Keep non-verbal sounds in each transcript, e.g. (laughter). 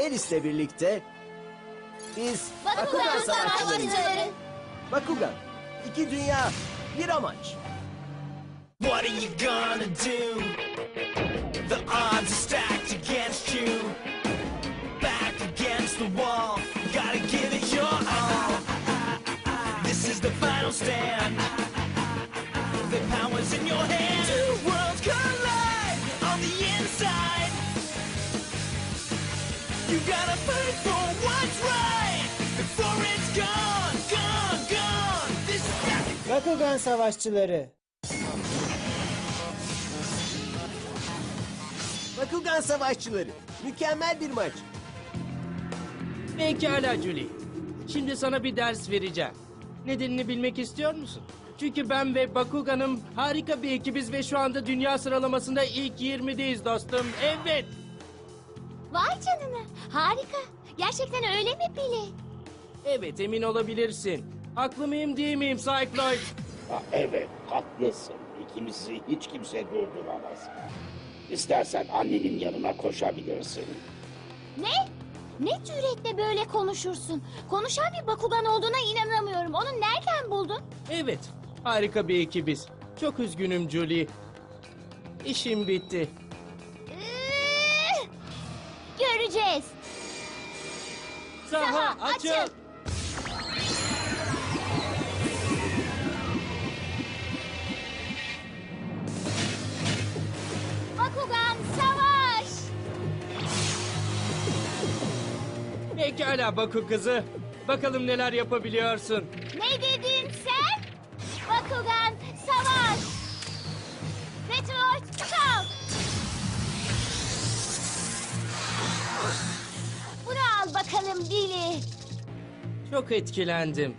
Alice'le birlikte biz Bakugan Savaşçılarıyız. Bakugan, iki dünya, bir amaç. What are you gonna do? The odds are stacked against you. Back against the wall, gotta give it your all. This is the final stand. The power's in your hand. Gotta fight for what's right before it's gone, gone, gone. This is Bakugan Savaşçıları. Bakugan Savaşçıları, mükemmel bir maç. Pekala Julie. Şimdi sana bir ders vereceğim. Nedenini bilmek istiyor musun? Çünkü ben ve Bakugan'ım harika bir ekibiz ve şu anda dünya sıralamasında ilk 20'deyiz dostum. Evet. Vay canına. Harika. Gerçekten öyle mi Billy? Evet emin olabilirsin. Haklı mıyım değil miyim Cycloid? Ha, evet, haklısın. İkimizi hiç kimse durduramaz. İstersen annenin yanına koşabilirsin. Ne? Ne cüretle böyle konuşursun? Konuşan bir Bakugan olduğuna inanamıyorum. Onu nereden buldun? Evet. Harika bir ekibiz. Çok üzgünüm Julie. İşim bitti. Göreceğiz. Saha, açıl. Bakugan savaş. Pekala Baku kızı. Bakalım neler yapabiliyorsun. Çok etkilendim.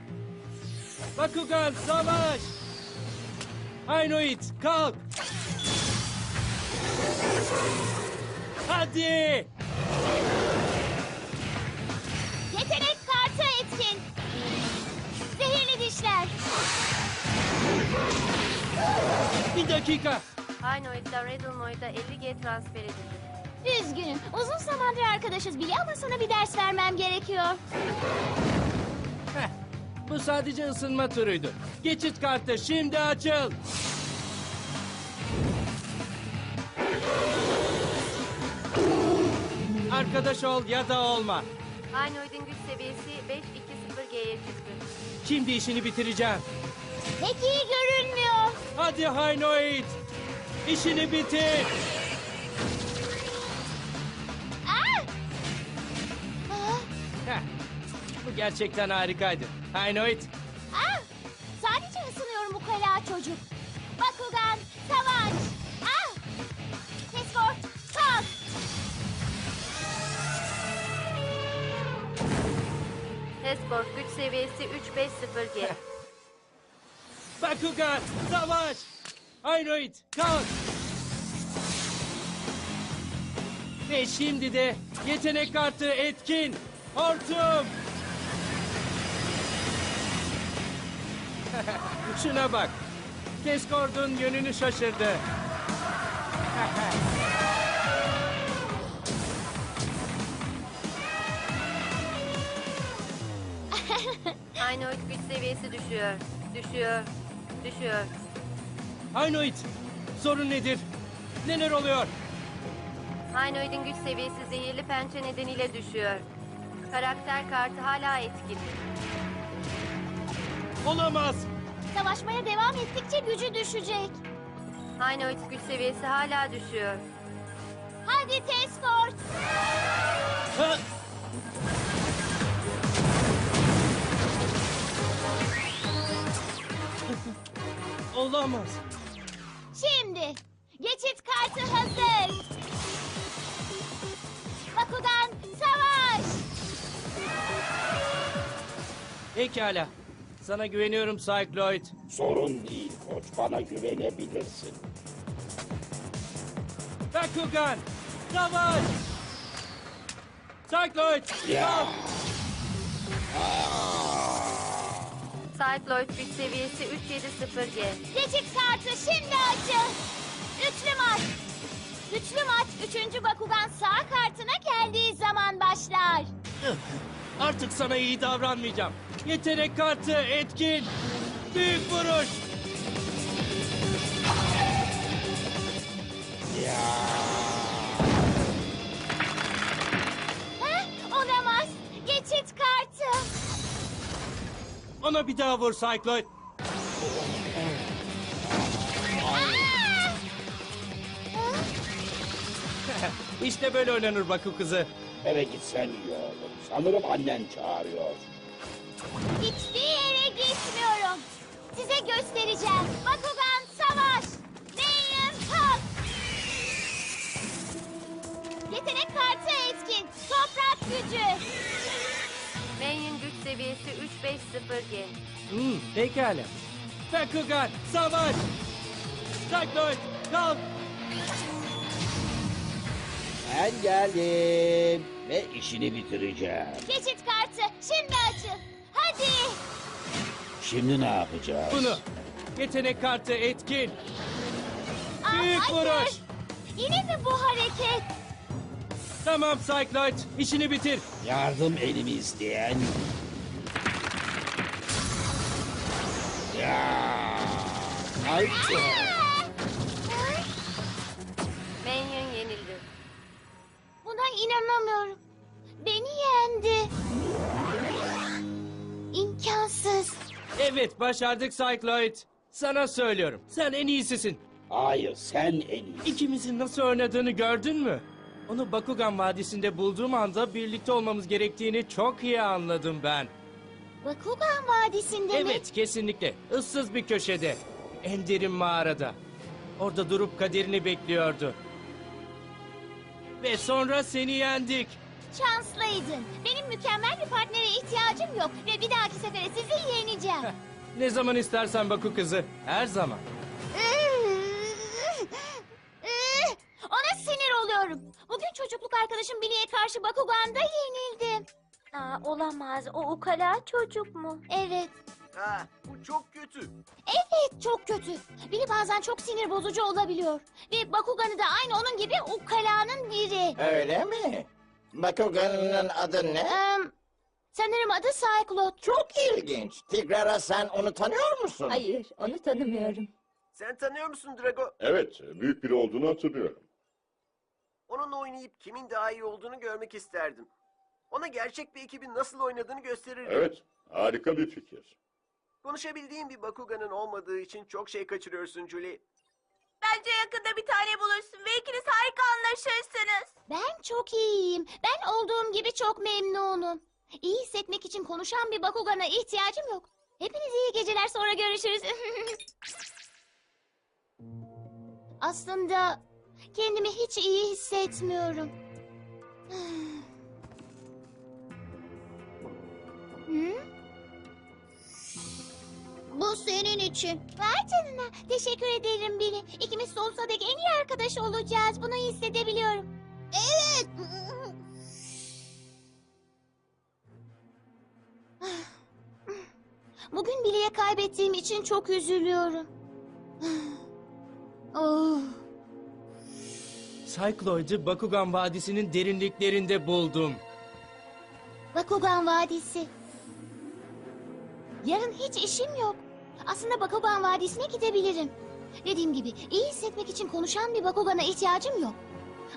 Bakugan savaş! Aynoid kalk! Hadi! Yetenek kartı etkin. Zehirli dişler. Bir dakika! Aynoid'den Redalnoid'a 50G transfer edildi. Üzgünüm. Uzun zamandır arkadaşız Billy ama sana bir ders vermem gerekiyor. Heh, bu sadece ısınma turuydu. Geçit kartı şimdi açıl! Arkadaş ol ya da olma. Aynoid'in güç seviyesi 520G'ye çıktı. Şimdi işini bitireceğim. Pek iyi görünmüyor. Hadi Haynoid! İşini bitir! Gerçekten harikaydı. Haynoid, Aa! Sadece ısınıyorum bu kala çocuk. Bakugan savaş. Aa! Teskort kalk. Tesport güç seviyesi 350G. (laughs) Bakugan, savaş! Aynoid, kalk! Ve şimdi de yetenek kartı etkin. Hortum! Şuna bak. Keskord'un yönünü şaşırdı. Aynoid güç seviyesi düşüyor. Düşüyor. Düşüyor. Aynoid, sorun nedir? Neler oluyor? Aynoid'in güç seviyesi zehirli pençe nedeniyle düşüyor. Karakter kartı hala etkin. Olamaz. Savaşmaya devam ettikçe gücü düşecek. Aynoid güç seviyesi hala düşüyor. Hadi Teskort. Ha? (laughs) Olamaz. Şimdi geçit kartı hazır. Bakugan savaş. Pekala. Sana güveniyorum Cycloid. Sorun değil koç, bana güvenebilirsin. Bakugan! Savaş! Cycloid! Ya. Cycloid güç seviyesi 370G. Geçit kartı şimdi açıl. Üçlü maç. Üçlü maç üçüncü Bakugan sağ kartına geldiği zaman başlar. Artık sana iyi davranmayacağım. Yetenek kartı etkin. Büyük vuruş. Heh, olamaz. Geçit kartı. Ona bir daha vur Cycloid. Aa! (laughs) İşte böyle oynanır Baku kızı. Eve gitsen iyi olur. Sanırım annen çağırıyor. Hiçbir yere gitmiyorum. Size göstereceğim. Bakugan savaş. Neyin kalk. Yetenek kartı etkin. Toprak gücü. Main güç seviyesi 350G. Hmm, pekala. Bakugan, savaş! Cycloid, kalk! Ben geldim. Ve işini bitireceğim. Geçit kartı şimdi açıl. Hadi. Şimdi ne yapacağız? Bunu. Yetenek kartı etkin. Aa, Büyük hayır. vuruş. Yine mi bu hareket? Tamam Cycloid, işini bitir. Yardım elimi isteyen. Ya. Ay. Aa! İnanamıyorum. Beni yendi. İmkansız. Evet, başardık Cycloid. Sana söylüyorum, sen en iyisisin. Hayır sen en iyi. İkimizin nasıl oynadığını gördün mü? Onu Bakugan Vadisi'nde bulduğum anda birlikte olmamız gerektiğini çok iyi anladım ben. Bakugan Vadisi'nde mi? Evet, kesinlikle. Issız bir köşede. En derin mağarada. Orada durup kaderini bekliyordu. Ve sonra seni yendik. Şanslıydın. Benim mükemmel bir partnere ihtiyacım yok. Ve bir dahaki sefere sizi yeneceğim. Ne zaman istersen Baku kızı. Her zaman. (laughs) Ona sinir oluyorum. Bugün çocukluk arkadaşım Billy'e karşı Bakugan'da yenildim. Aa, olamaz. O ukala çocuk mu? Evet. Ha, bu çok kötü. Evet çok kötü. Billy bazen çok sinir bozucu olabiliyor. Ve Bakugan'ı da aynı onun gibi ukalanın biri. Öyle mi? Bakugan'ın adı ne? Ee, sanırım adı Cyclot. Çok ilginç. Tigrara sen onu tanıyor musun? Hayır, onu tanımıyorum. Sen tanıyor musun Drago? Evet, büyük biri olduğunu hatırlıyorum. Onunla oynayıp kimin daha iyi olduğunu görmek isterdim. Ona gerçek bir ekibin nasıl oynadığını gösterirdim. Evet, harika bir fikir. Konuşabildiğin bir Bakugan'ın olmadığı için çok şey kaçırıyorsun Julie. Bence yakında bir tane bulursun ve ikiniz harika anlaşırsınız. Ben çok iyiyim. Ben olduğum gibi çok memnunum. İyi hissetmek için konuşan bir Bakugan'a ihtiyacım yok. Hepiniz iyi geceler sonra görüşürüz. (laughs) Aslında kendimi hiç iyi hissetmiyorum. (sighs) Bu senin için. Ver canına. Teşekkür ederim Billy. İkimiz sonsuza dek en iyi arkadaş olacağız. Bunu hissedebiliyorum. Evet. Bugün Billy'e kaybettiğim için çok üzülüyorum. Oh. Cycloid'ı Bakugan Vadisi'nin derinliklerinde buldum. Bakugan Vadisi. Yarın hiç işim yok. Aslında Bakugan Vadisi'ne gidebilirim. Dediğim gibi iyi hissetmek için konuşan bir Bakugan'a ihtiyacım yok.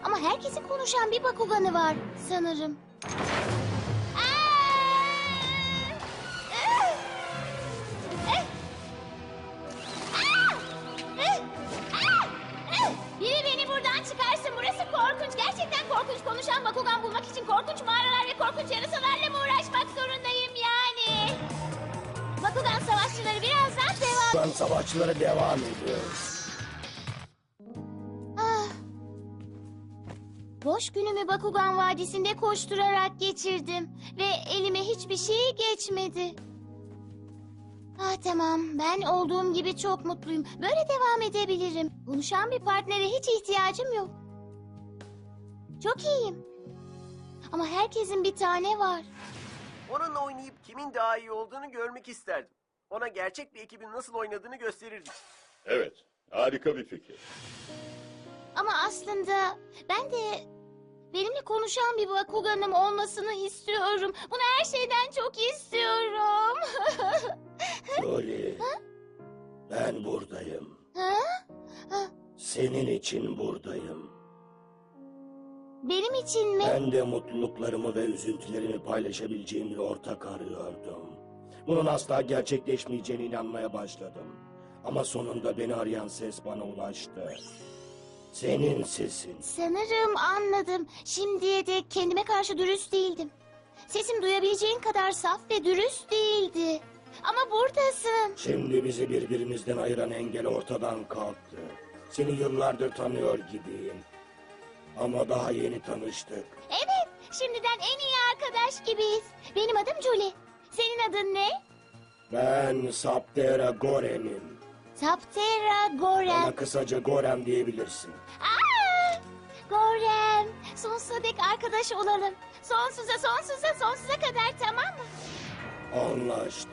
Ama herkesin konuşan bir Bakugan'ı var sanırım. Boş günümü Bakugan Vadisi'nde koşturarak geçirdim. Ve elime hiçbir şey geçmedi. Ah tamam, ben olduğum gibi çok mutluyum. Böyle devam edebilirim. Konuşan bir partnere hiç ihtiyacım yok. Çok iyiyim. Ama herkesin bir tane var. Onunla oynayıp kimin daha iyi olduğunu görmek isterdim. Ona gerçek bir ekibin nasıl oynadığını gösterirdik. Evet, harika bir fikir. Ama aslında ben de benimle konuşan bir Bakuganım olmasını istiyorum. Bunu her şeyden çok istiyorum. (laughs) Jolie, ben buradayım. ha? Senin için buradayım. Benim için mi? Ben de mutluluklarımı ve üzüntülerimi paylaşabileceğim bir ortak arıyordum. Bunun asla gerçekleşmeyeceğine inanmaya başladım. Ama sonunda beni arayan ses bana ulaştı. Senin sesin. Sanırım anladım. Şimdiye dek kendime karşı dürüst değildim. Sesim duyabileceğin kadar saf ve dürüst değildi. Ama buradasın. Şimdi bizi birbirimizden ayıran engel ortadan kalktı. Seni yıllardır tanıyor gibiyim. Ama daha yeni tanıştık. Evet, şimdiden en iyi arkadaş gibiyiz. Benim adım Julie. Senin adın ne? Ben Saptera Gorem'im. Saptera Gorem. Bana kısaca Gorem diyebilirsin. Aa! Gorem. Sonsuza dek arkadaş olalım. Sonsuza, sonsuza, sonsuza kadar tamam mı? Anlaştık.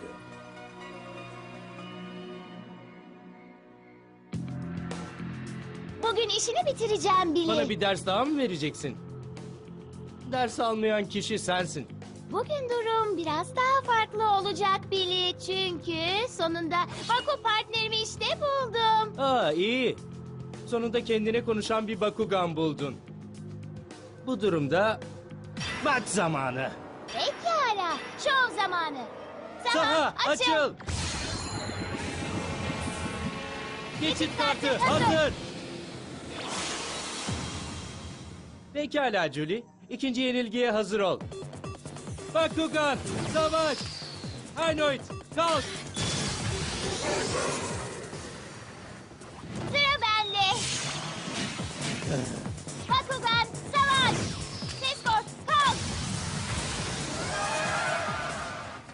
Bugün işini bitireceğim Billy. Bana bir ders daha mı vereceksin? Ders almayan kişi sensin. Bugün durum biraz daha farklı olacak Billy. Çünkü sonunda Baku partnerimi işte buldum. Aa iyi. Sonunda kendine konuşan bir Bakugan buldun. Bu durumda maç zamanı. Pekala, şov zamanı. Saha açıl. Geçit kartı hazır. Pekala Julie. İkinci yenilgiye hazır ol. Bakugan, savaş. Haynoid, kalk. Sıra bende. Bakugan, savaş. Teskort, kalk.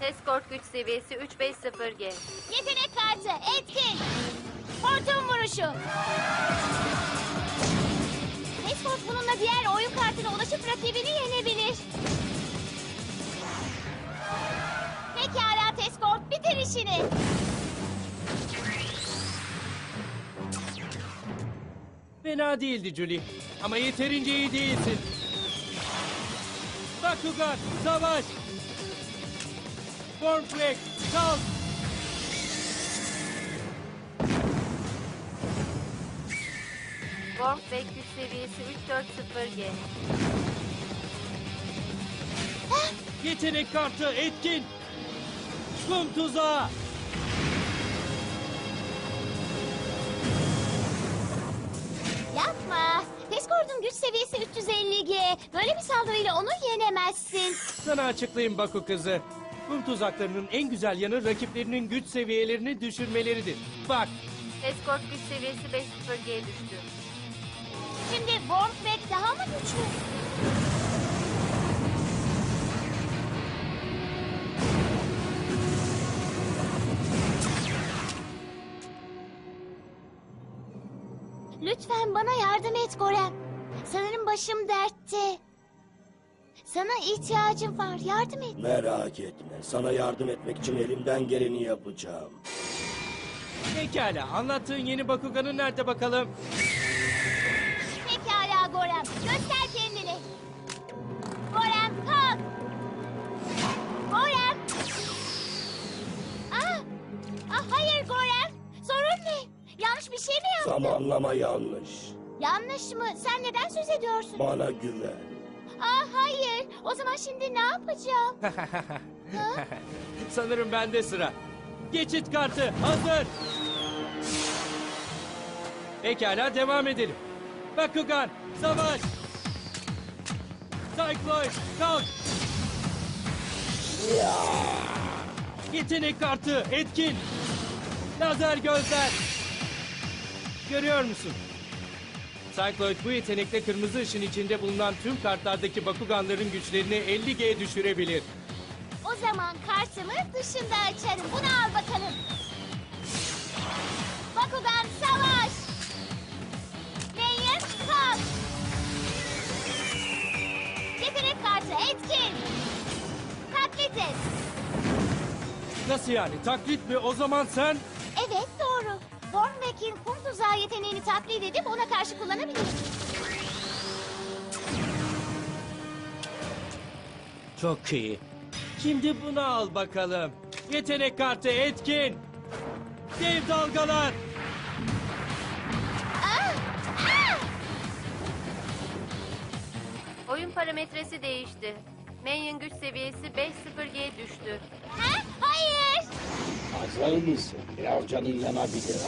Escort güç seviyesi 350G. Yetenek kartı, etkin. Hortum vuruşu. Teskort bununla diğer oyun kartına ulaşıp rakibini yenebilir. Pekala Teskort, bitir işini. Fena değildi Julie. Ama yeterince iyi değilsin. Bakugan, savaş. Cornflake, kalk. Warmback güç seviyesi 340G. Yetenek kartı etkin. Kum tuzağı. Yapma. Teskort'un güç seviyesi 350G. Böyle bir saldırıyla onu yenemezsin. Sana açıklayayım Baku kızı. Kum tuzaklarının en güzel yanı rakiplerinin güç seviyelerini düşürmeleridir. Bak, Escort güç seviyesi 50G düştü. Şimdi Warmback daha mı güçlü? Lütfen bana yardım et Gorem. Sanırım başım dertte. Sana ihtiyacım var. Yardım et. Merak etme. Sana yardım etmek için elimden geleni yapacağım. pekala. Anlattığın yeni Bakugan'ın nerede bakalım? Şey mi yaptın? Zamanlama yanlış. Yanlış mı? Sen neden söz ediyorsun? Bana güven. Ah hayır. O zaman şimdi ne yapacağım? (laughs) ha? Sanırım bende sıra. Geçit kartı hazır. Pekala devam edelim. Bakugan, savaş. Cycloid, kalk. Yetenek kartı etkin. Lazer gözler. Görüyor musun? Cycloid bu yetenekle kırmızı ışın içinde bulunan tüm kartlardaki Bakuganların güçlerini 50G düşürebilir. O zaman kartımı dışında açarım. Bunu al bakalım. Bakugan savaş. Meyer kalk. Yetenek kartı etkin. Taklit et. Nasıl yani? Taklit mi? O zaman sen... Evet doğru. Hornbeck'in kum tuzağı yeteneğini taklit edip ona karşı kullanabilirim. Çok iyi. Şimdi bunu al bakalım. Yetenek kartı etkin. Dev dalgalar. Oyun parametresi değişti. Manyon güç seviyesi 5-0G'ye düştü. Ha? Hayır. Hazır mısın? Biraz canın yanabilir.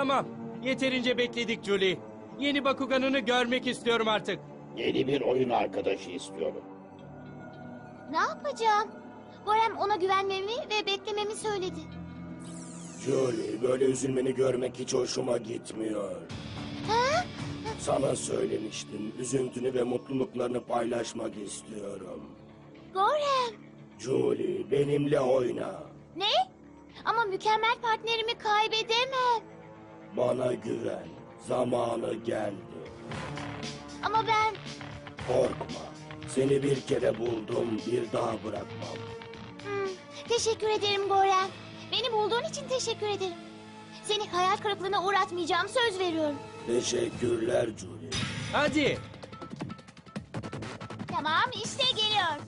Tamam. Yeterince bekledik Julie. Yeni Bakugan'ını görmek istiyorum artık. Yeni bir oyun arkadaşı istiyorum. Ne yapacağım? Gorem ona güvenmemi ve beklememi söyledi. Julie, böyle üzülmeni görmek hiç hoşuma gitmiyor. Ha? Sana söylemiştim. Üzüntünü ve mutluluklarını paylaşmak istiyorum. Gorem. Julie, benimle oyna. Ne? Ama mükemmel partnerimi kaybedemem. Bana güven. Zamanı geldi. Ama ben... Korkma. Seni bir kere buldum, bir daha bırakmam. Hmm, teşekkür ederim Gorem. Beni bulduğun için teşekkür ederim. Seni hayal kırıklığına uğratmayacağım söz veriyorum. Teşekkürler Julie. Hadi. Tamam işte geliyor.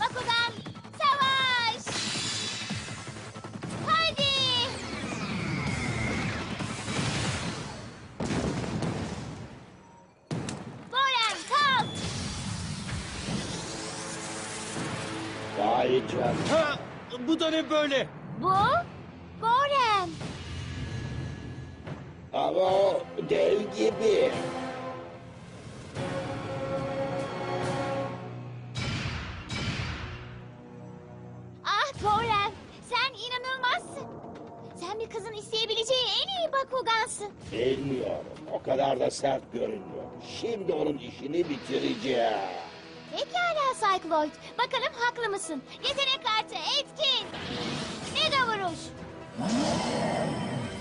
Bakugan bu da ne böyle? Bu Gorem. Ama o dev gibi. Ah Gorem sen inanılmazsın. Sen bir kızın isteyebileceği en iyi Bakugansın. Bilmiyorum. O kadar da sert görünüyor. Şimdi onun işini bitireceğim. Cycloid. Bakalım haklı mısın? Yetenek kartı etkin. Mega vuruş.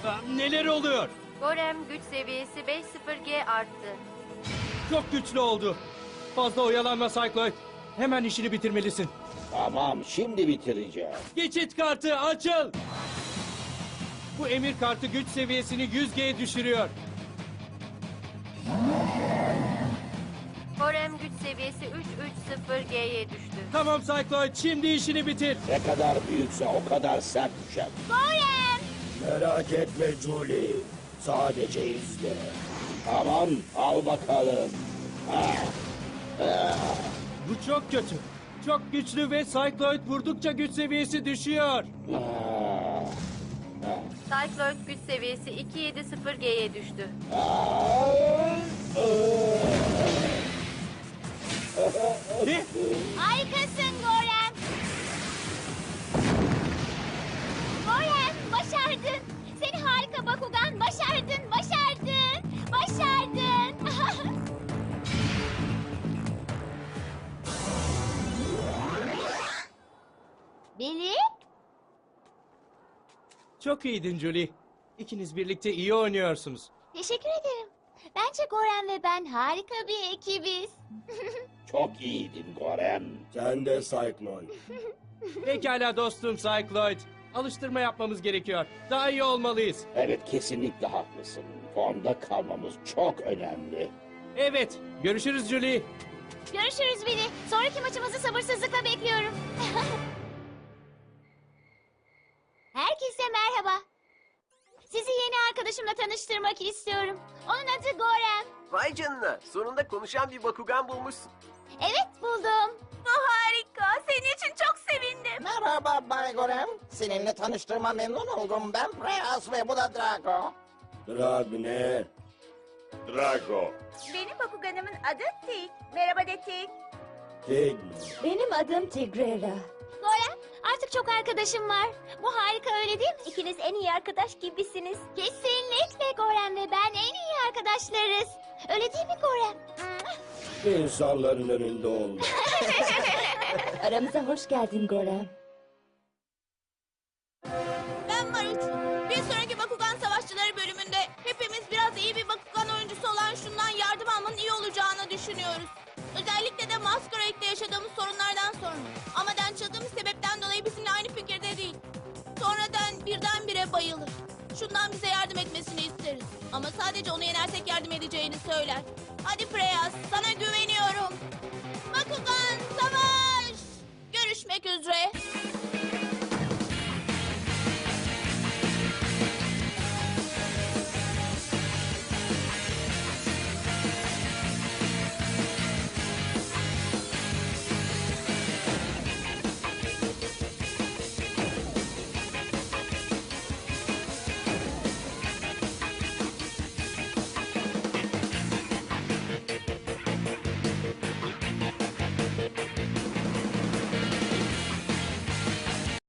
Ha, neler oluyor? Gorem güç seviyesi 5-0G arttı. Çok güçlü oldu. Fazla oyalanma Cycloid. Hemen işini bitirmelisin. Tamam, şimdi bitireceğim. Geçit kartı açıl. Bu emir kartı güç seviyesini 100G'ye düşürüyor. Gorem güç seviyesi 3-3-0G'ye düştü. Tamam Cycloid şimdi işini bitir. Ne kadar büyükse o kadar sert düşer. Gorem. Merak etme Julie. Sadece izle. Tamam, al bakalım. Ah, ah. Bu çok kötü. Çok güçlü ve Cycloid vurdukça güç seviyesi düşüyor. Ah, Cycloid güç seviyesi 2-7-0G'ye düştü. ah, Çok iyiydin Julie. İkiniz birlikte iyi oynuyorsunuz. Teşekkür ederim. Bence Gorem ve ben harika bir ekibiz. (laughs) Çok iyiydin Gorem. Sen de Cyclone. (laughs) Pekala dostum Cycloid. Alıştırma yapmamız gerekiyor. Daha iyi olmalıyız. Evet, kesinlikle haklısın. Formda kalmamız çok önemli. Evet. Görüşürüz Julie. Görüşürüz Billy. Sonraki maçımızı sabırsızlıkla bekliyorum. (laughs) arkadaşımla tanıştırmak istiyorum. Onun adı Gorem. Vay canına. Sonunda konuşan bir Bakugan bulmuşsun. Evet buldum. Bu harika. Senin için çok sevindim. Merhaba Bay Gorem. Seninle tanıştığıma memnun oldum. Ben Preyas ve bu da Drago. Dragne. Drago. Benim Bakuganımın adı Tik. Merhaba de Tik. Tigma. Benim adım Tigrera. Artık çok arkadaşım var. Bu harika öyle değil mi? İkiniz en iyi arkadaş gibisiniz. Kesinlikle Gorem ve ben en iyi arkadaşlarız. Öyle değil mi Gorem? İnsanların önünde olma. (laughs) Aramıza hoş geldin Gorem. Ben Maruç. Bir sonraki Bakugan Savaşçıları bölümünde hepimiz biraz iyi bir Bakugan oyuncusu olan şundan yardım almanın iyi olacağını düşünüyoruz. Özellikle de Masquerade'de yaşadığımız sorunlardan sonra. Ama Dan çaldığımız sebepten dolayı bizimle aynı fikirde değil. Sonradan birdenbire bayılır. Şundan bize yardım etmesini isteriz. Ama sadece onu yenersek yardım edeceğini söyler. Hadi Preyas, sana güveniyorum. Bakugan, savaş! Görüşmek üzere.